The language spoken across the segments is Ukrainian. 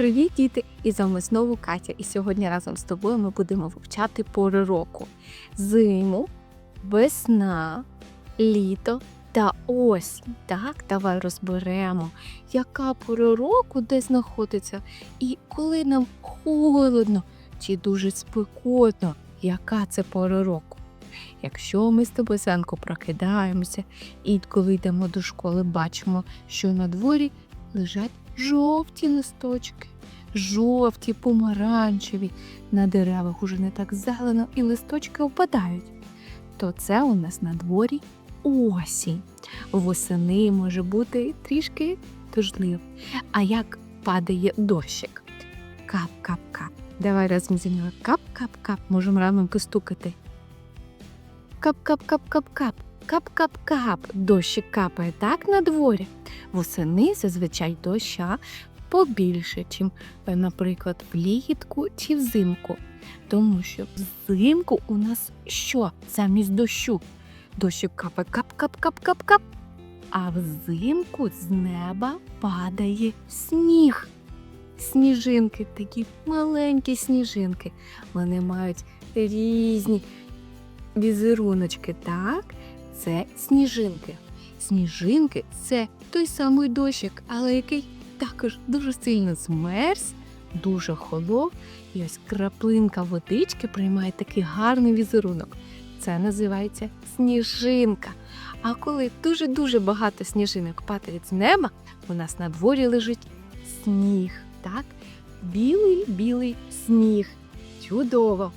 Привіт, діти! І з вами знову Катя. І сьогодні разом з тобою ми будемо вивчати пори року: зиму, весна, літо та осінь. Так, давай розберемо, яка пора року де знаходиться, і коли нам холодно чи дуже спекотно, яка це пора року. Якщо ми з тобою зранку прокидаємося і коли йдемо до школи, бачимо, що на дворі лежать жовті листочки, жовті, помаранчеві, на деревах уже не так зелено і листочки впадають, то це у нас на дворі осінь. Восени може бути трішки дождливо. А як падає дощик? Кап-кап-кап. Давай разом зі мною кап-кап-кап. Можемо разом постукати. Кап-кап-кап-кап-кап. Кап-кап-кап. Дощик капає так на дворі. Восени зазвичай доща побільше, чим, е, наприклад, влітку чи взимку. Тому що взимку у нас що замість дощу? Дощик капає кап-кап-кап-кап-кап. А взимку з неба падає сніг. Сніжинки, такі маленькі сніжинки. Вони мають різні візеруночки, так? Це сніжинки. Сніжинки це той самий дощик, але який також дуже сильно змерз, дуже холов, і ось краплинка водички приймає такий гарний візерунок. Це називається сніжинка. А коли дуже-дуже багато сніжинок падає з неба, у нас на дворі лежить сніг. Так? Білий-білий сніг. Чудово!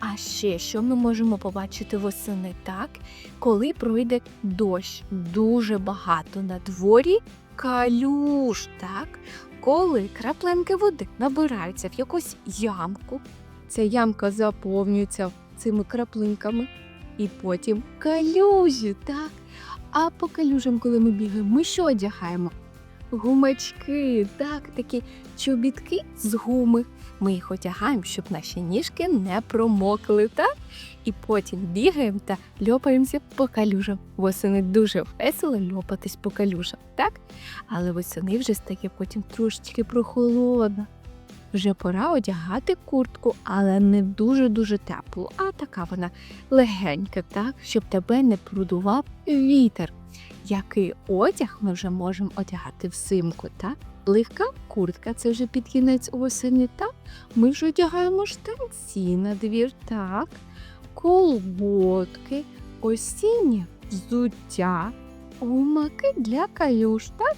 А ще що ми можемо побачити восени, так? Коли пройде дощ дуже багато на дворі калюш, так? Коли краплинки води набираються в якусь ямку, ця ямка заповнюється цими краплинками, і потім калюжі, так? А по калюжам, коли ми бігаємо, ми що одягаємо? Гумачки, так, такі чобітки з гуми. Ми їх одягаємо, щоб наші ніжки не промокли, так? І потім бігаємо та льопаємося по калюжам. Восени дуже весело льопатись по калюжам, так? Але восени вже стає потім трошечки прохолодно. Вже пора одягати куртку, але не дуже-дуже теплу, а така вона легенька, так, щоб тебе не продував вітер. Який одяг ми вже можемо одягати взимку, так? Легка куртка це вже під кінець осені, так? Ми вже одягаємо штанці на двір, так, колготки, осіннє взуття, гумаки для калюш, так?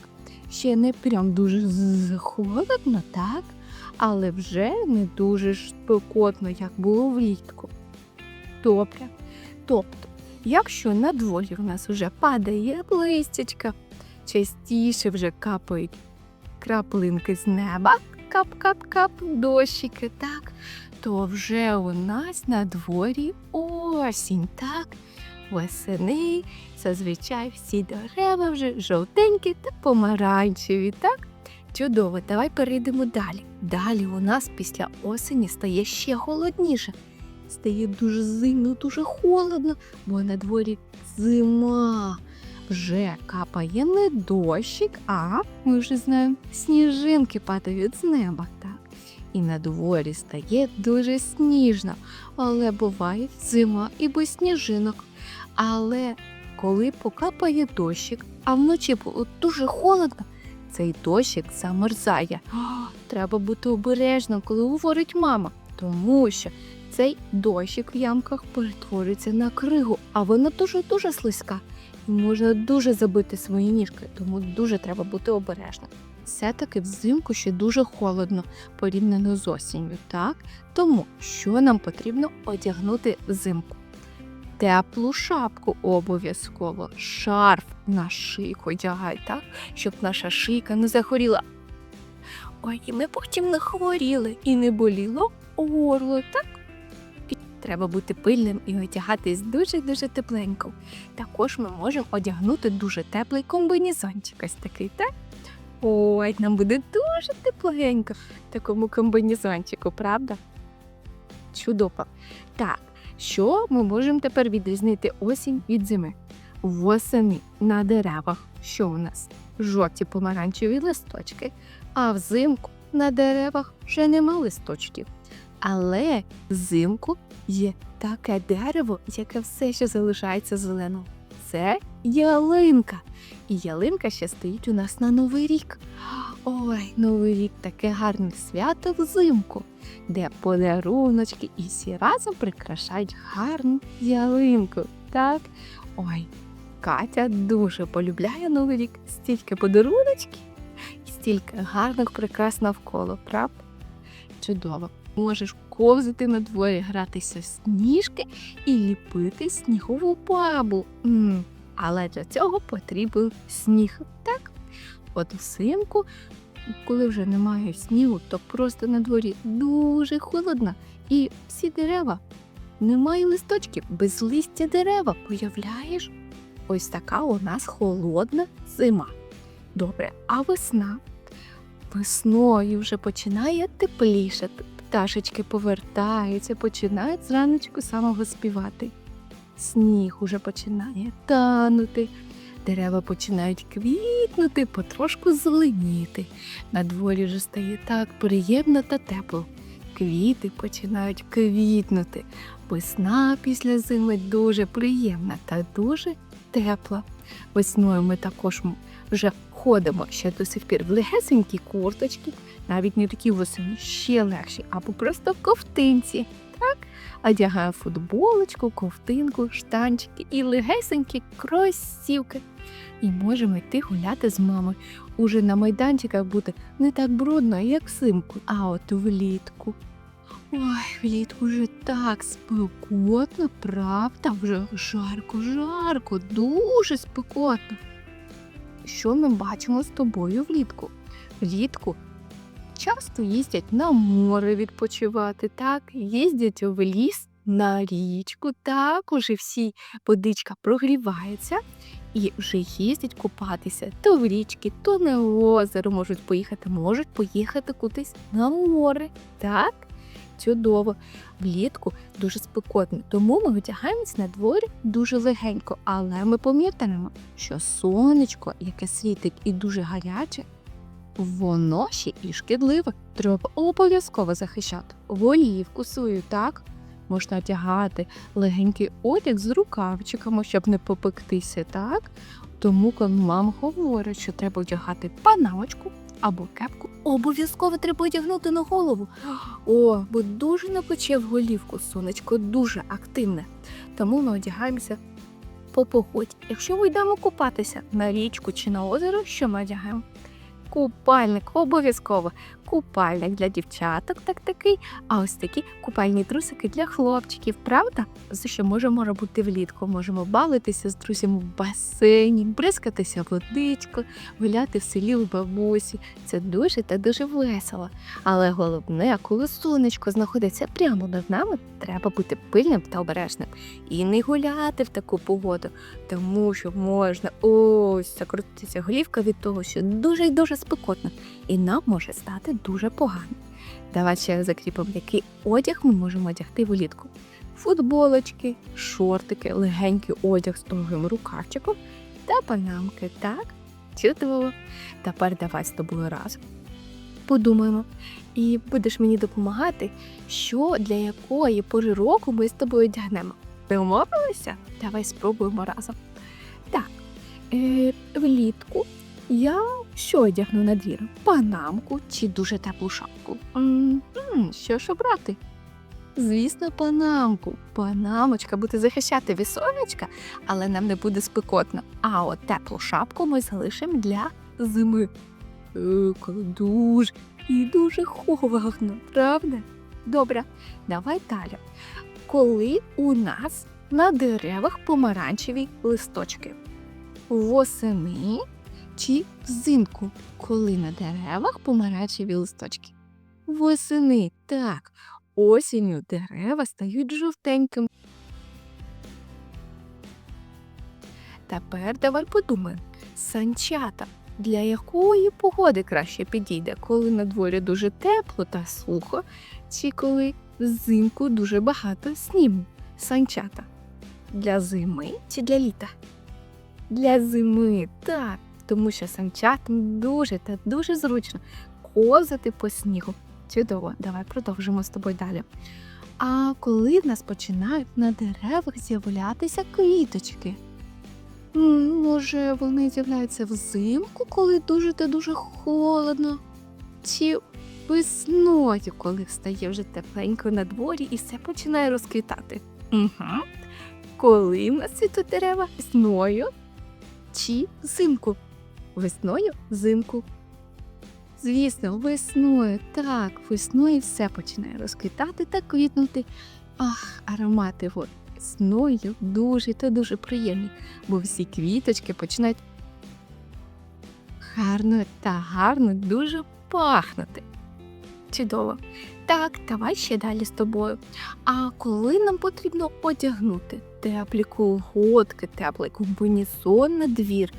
Ще не прям дуже холодно, так? Але вже не дуже спекотно, як було влітку. Добре. Тобто, якщо на дворі в нас вже падає листячка, частіше вже капають краплинки з неба, кап-кап-кап, дощики, так, то вже у нас на дворі осінь, так. Восени зазвичай всі дерева вже жовтенькі та помаранчеві, так? Чудово, давай перейдемо далі. Далі у нас після осені стає ще холодніше. Стає дуже зимно, дуже холодно, бо на дворі зима. Вже капає не дощик, а ми вже знаємо, сніжинки падають з неба, так? І на дворі стає дуже сніжно, але буває зима і без сніжинок. Але коли покапає дощик, а вночі було дуже холодно, цей дощик замерзає. Треба бути обережним, коли говорить мама, тому що цей дощик в ямках перетворюється на кригу, а вона дуже-дуже слизька і можна дуже забити свої ніжки, тому дуже треба бути обережним. Все-таки взимку ще дуже холодно порівняно з осінню, так? Тому що нам потрібно одягнути взимку? Теплу шапку обов'язково, шарф на шийку одягай, так? Щоб наша шийка не захворіла. Ой, і ми потім не хворіли і не боліло горло, так? Треба бути пильним і одягатись дуже-дуже тепленько. Також ми можемо одягнути дуже теплий комбінезончик ось такий, так? Ой, нам буде дуже тепленько в такому комбінезончику, правда? Чудово. Так, що ми можемо тепер відрізнити осінь від зими? Восени на деревах. Що у нас? Жовті помаранчеві листочки, а взимку на деревах вже нема листочків. Але взимку є таке дерево, яке все ще залишається зеленим. Це ялинка. І ялинка ще стоїть у нас на Новий рік. Ой, Новий рік таке гарне свято взимку, де подаруночки і всі разом прикрашають гарну ялинку. Так? Ой, Катя дуже полюбляє Новий рік, стільки подаруночків і стільки гарних прикрас навколо, правда? Чудово. Можеш ковзати на дворі, гратися в сніжки і ліпити снігову бабу. Але для цього потрібен сніг. Так? От взимку, коли вже немає снігу, то просто на дворі дуже холодно. І всі дерева немає листочків, без листя дерева. Появляєш? Ось така у нас холодна зима. Добре, а весна? Весною вже починає теплішати. Пташечки повертаються, починають зраночку самого співати. Сніг уже починає танути, дерева починають квітнути, потрошку зеленіти. На дворі вже стає так приємно та тепло. Квіти починають квітнути. Весна після зими дуже приємна та дуже тепла. Весною ми також вже ходимо ще до сих пір в легесенькі курточки, навіть не такі восені, ще легші, або просто в ковтинці. Так? Одягаю футболочку, ковтинку, штанчики і легесенькі кросівки. І можемо йти гуляти з мамою. Уже на майданчиках буде не так брудно, як взимку, а от влітку. Ой, влітку вже так спекотно, правда? Вже жарко, жарко, дуже спекотно. Що ми бачимо з тобою влітку? Влітку часто їздять на море відпочивати, так, їздять в ліс на річку, так, уже всі водичка прогрівається і вже їздять купатися то в річки, то на озеро можуть поїхати, можуть поїхати кудись на море. Так, чудово. Влітку дуже спекотно, тому ми одягаємось на дворі дуже легенько, але ми пам'ятаємо, що сонечко, яке світить і дуже гаряче, воно ще і шкідливе. Треба обов'язково захищати голівку свою, так? Можна одягати легенький одяг з рукавчиками, щоб не попектися, так? Тому, коли мама говорить, що треба одягати панамочку або кепку, обов'язково треба одягнути на голову. О, бо дуже напече в голівку сонечко, дуже активне. Тому ми одягаємося по погоді. Якщо ми йдемо купатися на річку чи на озеро, що ми одягаємо? Купальник обов'язково. Купальник для дівчаток, так такий, а ось такі купальні трусики для хлопчиків, правда? За що можемо робити влітку? Можемо бавитися з друзями в басейні, бризкатися водичкою, гуляти в селі у бабусі. Це дуже та дуже весело. Але головне, коли сонечко знаходиться прямо над нами, треба бути пильним та обережним і не гуляти в таку погоду, тому що можна ось закрутитися голівка від того, що дуже й дуже спекотно, і нам може стати дуже погано. Давай ще закріпимо, який одяг ми можемо одягти влітку. Футболочки, шортики, легенький одяг з довгим рукавчиком та панамки. Так, чудово. Тепер давай з тобою разом. Подумаємо, і будеш мені допомагати, що для якої пори року ми з тобою одягнемо. Домовилися? Давай спробуємо разом. Так, е, влітку я що одягну на двір? Панамку чи дуже теплу шапку? м м що ж обрати? Звісно, панамку. Панамочка буде захищати від але нам не буде спекотно. А от теплу шапку ми залишимо для зими. Е, коли дуже і дуже холодно, правда? Добре, давай далі. Коли у нас на деревах помаранчеві листочки? Восени чи взимку, коли на деревах помаранчеві листочки? Восени, так. Осінню дерева стають жовтенькими. Тепер давай подумаємо. Санчата. Для якої погоди краще підійде, коли на дворі дуже тепло та сухо, чи коли взимку дуже багато снігу? Санчата. Для зими чи для літа? Для зими, так. Тому що санчатам дуже та дуже зручно ковзати по снігу. Чудово, давай продовжимо з тобою далі. А коли в нас починають на деревах з'являтися квіточки? Може, вони з'являються взимку, коли дуже та дуже холодно? Чи весною, коли стає вже тепленько на дворі і все починає розквітати? Угу. Коли в нас цвітуть дерева? Весною чи взимку? Весною, взимку. Звісно, весною, так, весною все починає розквітати та квітнути. Ах, аромати весною дуже та дуже приємні, бо всі квіточки починають гарно та гарно дуже пахнути. Чудово. Так, давай ще далі з тобою. А коли нам потрібно одягнути теплі колготки, теплий комбінезон на двір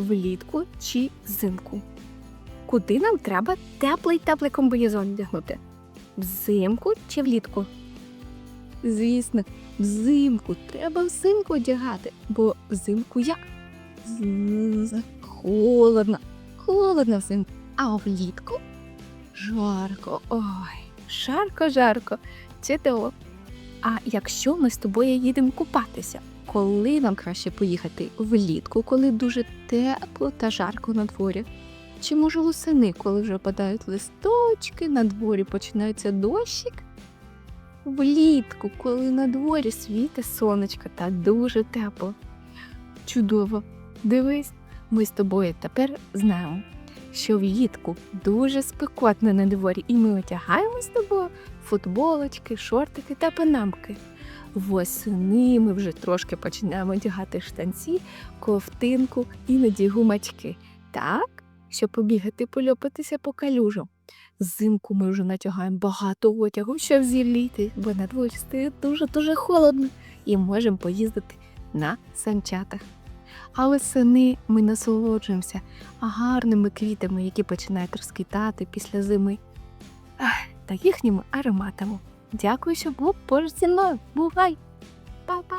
влітку чи взимку? Куди нам треба теплий теплий комбінезон одягнути? Взимку чи влітку? Звісно, взимку. Треба взимку одягати, бо взимку як? Холодно. Холодно взимку. А влітку жарко. Ой, жарко, жарко. Чудово. А якщо ми з тобою їдемо купатися, коли нам краще поїхати влітку, коли дуже тепло та жарко на дворі? Чи може восени, коли вже падають листочки, на дворі починається дощик? Влітку, коли на дворі світе сонечко та дуже тепло. Чудово. Дивись, ми з тобою тепер знаємо, що влітку дуже спекотно на дворі, і ми одягаємо з тобою футболочки, шортики та панамки. Восени ми вже трошки починаємо одягати штанці, ковтинку, іноді гумачки. Так, щоб побігати, польопатися по калюжам. Взимку ми вже натягаємо багато одягу, щоб зіліти, бо на дворі стає дуже-дуже холодно і можемо поїздити на санчатах. А восени ми насолоджуємося гарними квітами, які починають розквітати після зими. Та їхніми ароматами. Дякую, що був поруч зі мною. Бувай! Па-па!